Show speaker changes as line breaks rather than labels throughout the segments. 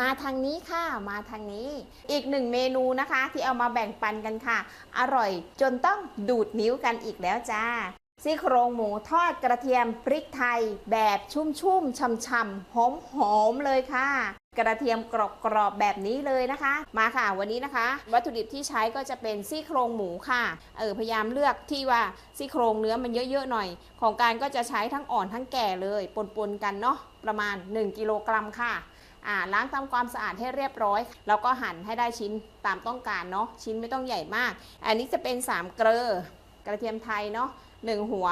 มาทางนี้ค่ะ มาทางนี้ อีกหนึ่งเมนูนะคะ ที่เอามาแบ่งปันกันค่ะ อร่อยจนต้องดูดนิ้วกันอีกแล้วจ้าซี่โครงหมูทอดกระเทียมพริกไทย แบบชุ่มๆช่ำๆหอมๆเลยค่ะ กระเทียมกรอบๆแบบนี้เลยนะคะ มาค่ะวันนี้นะคะ วัตถุดิบที่ใช้ก็จะเป็นซี่โครงหมูค่ะเออพยายามเลือกที่ว่าซี่โครงเนื้อมันเยอะๆหน่อย ของการก็จะใช้ทั้งอ่อนทั้งแก่เลยปนๆกันเนาะประมาณ 1 กิโลกรัมค่ะ อ่าล้างทำความสะอาดให้เรียบร้อย แล้วก็หั่นให้ได้ชิ้นตามต้องการเนาะชิ้นไม่ต้องใหญ่มาก อันนี้จะเป็น3เกลอกระเทียมไทยเนาะหนึ่งหัว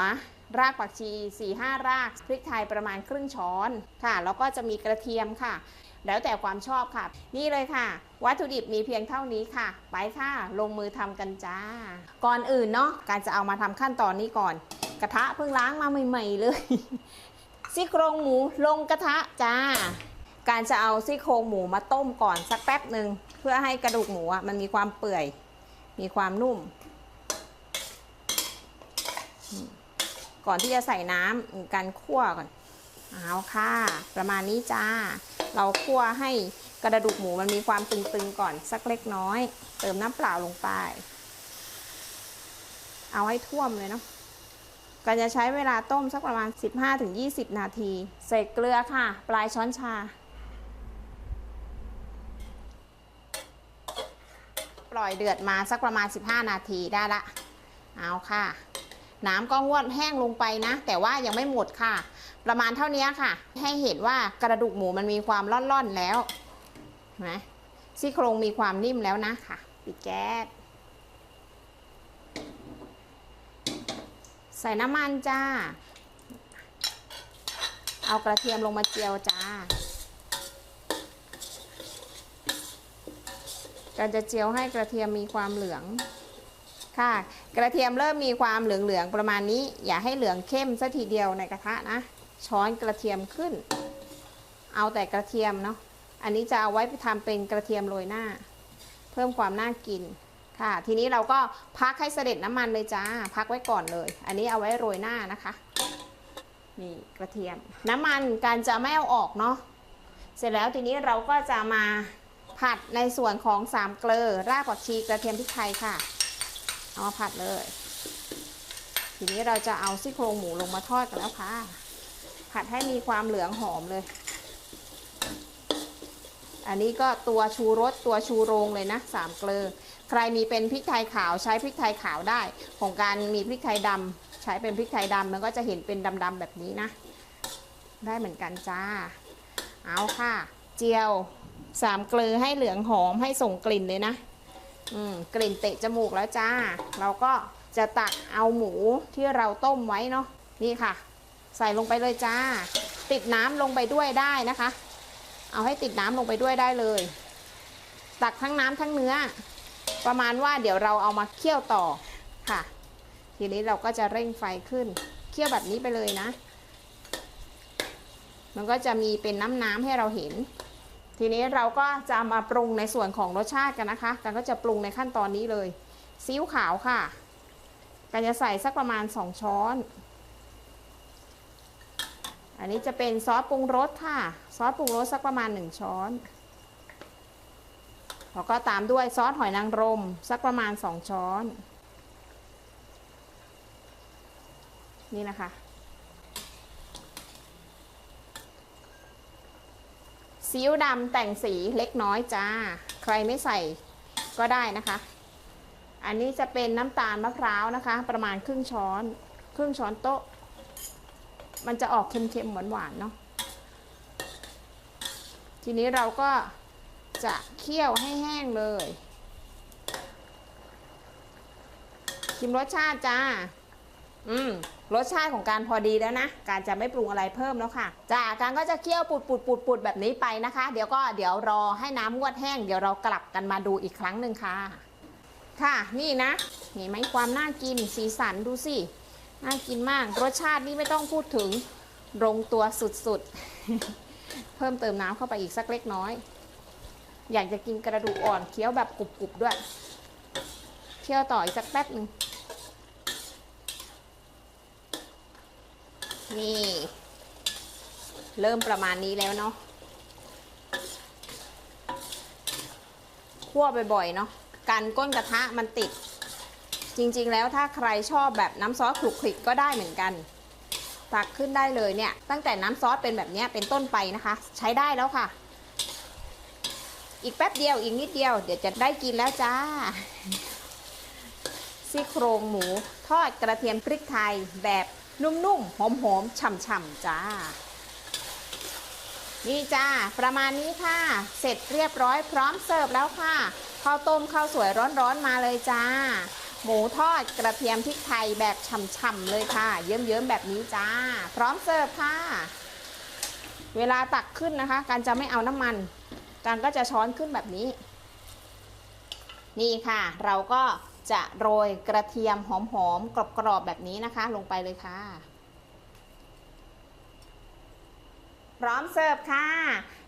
รากผักชี4-5หรากพริกไทยประมาณครึ่งช้อนค่ะ แล้วก็จะมีกระเทียมค่ะ แล้วแต่ความชอบค่ะ นี่เลยค่ะ วัตถุดิบมีเพียงเท่านี้ค่ะ ไปค่ะ ลงมือทำกันจ้า ก่อนอื่นเนาะการจะเอามาทำขั้นตอนนี้ก่อน กระทะเพิ่งล้างมาใหม่ ๆ เลยซี่โครงหมูลงกระทะจ้า การจะเอาซี่โครงหมูมาต้มก่อนสักแป๊บหนึ่งเพื่อให้กระดูกหมูอะมันมีความเปื่อย มีความนุ่ม ก่อนที่จะใส่น้ำการคั่วก่อนเอาค่ะ ประมาณนี้จ้า เราคั่วให้กระดูกหมูมันมีความตึงๆก่อนสักเล็กน้อย เติมน้ำเปล่าลงไป เอาให้ท่วมเลยเนาะก็จะใช้เวลาต้มสักประมาณ 15-20 นาที ใส่เกลือค่ะ ปลายช้อนชา ปล่อยเดือดมาสักประมาณ 15 นาทีได้ละ เอาค่ะ น้ำก็งวดแห้งลงไปนะ แต่ว่ายังไม่หมดค่ะ ประมาณเท่านี้ค่ะ ให้เห็นว่ากระดูกหมูมันมีความร่อนๆแล้วเห็นไหมซี่โครงมีความนิ่มแล้วนะค่ะ ปิดแก๊สใส่น้ำมันจ้า เอากระเทียมลงมาเจียวจ้า การจะเจียวให้กระเทียมมีความเหลือง ค่ะ กระเทียมเริ่มมีความเหลืองๆประมาณนี้ อย่าให้เหลืองเข้มซะทีเดียวในกระทะนะ ช้อนกระเทียมขึ้น เอาแต่กระเทียมเนาะ อันนี้จะเอาไว้ไปทำเป็นกระเทียมโรยหน้า เพิ่มความน่ากิน ค่ะ ทีนี้เราก็พักให้เสด็จน้ำมันเลยจ้า พักไว้ก่อนเลย อันนี้เอาไว้โรยหน้านะคะนี่กระเทียม น้ำมันการจะไม่เอาออกเนาะ เสร็จแล้วทีนี้เราก็จะมา ผัดในส่วนของสามเกลือรากผักชีกระเทียมพริกไทยค่ะ เอามาผัดเลย ทีนี้เราจะเอาซี่โครงหมูลงมาทอดกันแล้วค่ะ ผัดให้มีความเหลืองหอมเลย อันนี้ก็ตัวชูรสตัวชูโรงเลยนะสามเกลือ ใครมีเป็นพริกไทยขาวใช้พริกไทยขาวได้ ของการมีพริกไทยดำใช้เป็นพริกไทยดำมันก็จะเห็นเป็นดำๆแบบนี้นะ ได้เหมือนกันจ้า เอาค่ะ เจียว สามเกลือให้เหลืองหอมให้ส่งกลิ่นเลยนะอืมกลิ่นเตะจมูกแล้วจ้า เราก็จะตักเอาหมูที่เราต้มไว้เนาะนี่ค่ะ ใส่ลงไปเลยจ้า ติดน้ำลงไปด้วยได้นะคะ เอาให้ติดน้ำลงไปด้วยได้เลย ตักทั้งน้ำทั้งเนื้อ ประมาณว่าเดี๋ยวเราเอามาเคี่ยวต่อค่ะ ทีนี้เราก็จะเร่งไฟขึ้น เคี่ยวแบบนี้ไปเลยนะ มันก็จะมีเป็นน้ำน้ำให้เราเห็น ทีนี้เราก็จะมาปรุงในส่วนของรสชาติกันนะคะ กันก็จะปรุงในขั้นตอนนี้เลยซีอิ๊วขาวค่ะ กันจะใส่สักประมาณ 2 ช้อน อันนี้จะเป็นซอสปรุงรสค่ะ ซอสปรุงรสสักประมาณ 1 ช้อนแล้วก็ตามด้วยซอสหอยนางรมสักประมาณ 2 ช้อน นี่นะคะ ซีอิ๊วดำแต่งสีเล็กน้อยจ้า ใครไม่ใส่ก็ได้นะคะ อันนี้จะเป็นน้ำตาลมะพร้าวนะคะ ประมาณครึ่งช้อน ครึ่งช้อนโต๊ะ มันจะออกเค็มๆหวานๆเนาะทีนี้เราก็จะเคี่ยวให้แห้งเลยชิมรสชาติจ้า อืม รสชาติของการพอดีแล้วนะ การจะไม่ปรุงอะไรเพิ่มแล้วค่ะจ้าการก็จะเคี่ยวปุดปุดปุดปุดแบบนี้ไปนะคะ เดี๋ยวก็เดี๋ยวรอให้น้ำงวดแห้ง เดี๋ยวเรากลับกันมาดูอีกครั้งหนึ่งค่ะ ค่ะ นี่นะเห็นไหมความน่ากินสีสันดูสิน่ากินมาก รสชาตินี่ไม่ต้องพูดถึงลงตัวสุดๆ เพิ่มเติมน้ำเข้าไปอีกสักเล็กน้อย อยากจะกินกระดูกอ่อนเคี้ยวแบบกรุบๆด้วย เคี่ยวต่ออีกสักแป๊บหนึ่ง นี่ เริ่มประมาณนี้แล้วเนาะคั่วบ่อยๆเนาะกันก้นกระทะมันติด จริงๆแล้วถ้าใครชอบแบบน้ำซอสคลุกคลิกก็ได้เหมือนกัน ตักขึ้นได้เลยเนี่ย ตั้งแต่น้ำซอสเป็นแบบเนี้ยเป็นต้นไปนะคะ ใช้ได้แล้วค่ะ อีกแป๊บเดียวอีกนิดเดียว เดี๋ยวจะได้กินแล้วจ้าซี่โครงหมู ทอดกระเทียมพริกไทยแบบ นุ่มๆ หอมๆ ฉ่ำๆ จ้า นี่จ้า ประมาณนี้ค่ะ เสร็จเรียบร้อยพร้อมเสิร์ฟแล้วค่ะข้าวต้มข้าวสวยร้อนๆ มาเลยจ้า หมูทอดกระเทียมพริกไทยแบบฉ่ำๆ เลยค่ะ เยิ้มๆ แบบนี้จ้า พร้อมเสิร์ฟค่ะ เวลาตักขึ้นนะคะ การจะไม่เอาน้ำมันการก็จะช้อนขึ้นแบบนี้ นี่ค่ะ เราก็ จะโรยกระเทียมหอมๆกรอบๆแบบนี้นะคะ ลงไปเลยค่ะ พร้อมเสิร์ฟค่ะ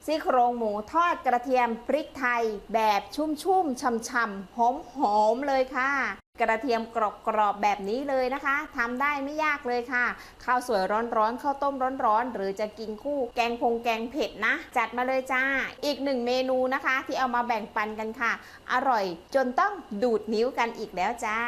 ซี่โครงหมูทอดกระเทียมพริกไทยแบบชุ่มๆช่ำๆหอมๆเลยค่ะ กระเทียมกรอบๆแบบนี้เลยนะคะทำได้ไม่ยากเลยค่ะ ข้าวสวยร้อนๆข้าวต้มร้อนๆ หรือจะกินคู่แกงพงแกงเผ็ดนะ จัดมาเลยจ้า อีกหนึ่งเมนูนะคะ ที่เอามาแบ่งปันกันค่ะ อร่อยจนต้องดูดนิ้วกันอีกแล้วจ้า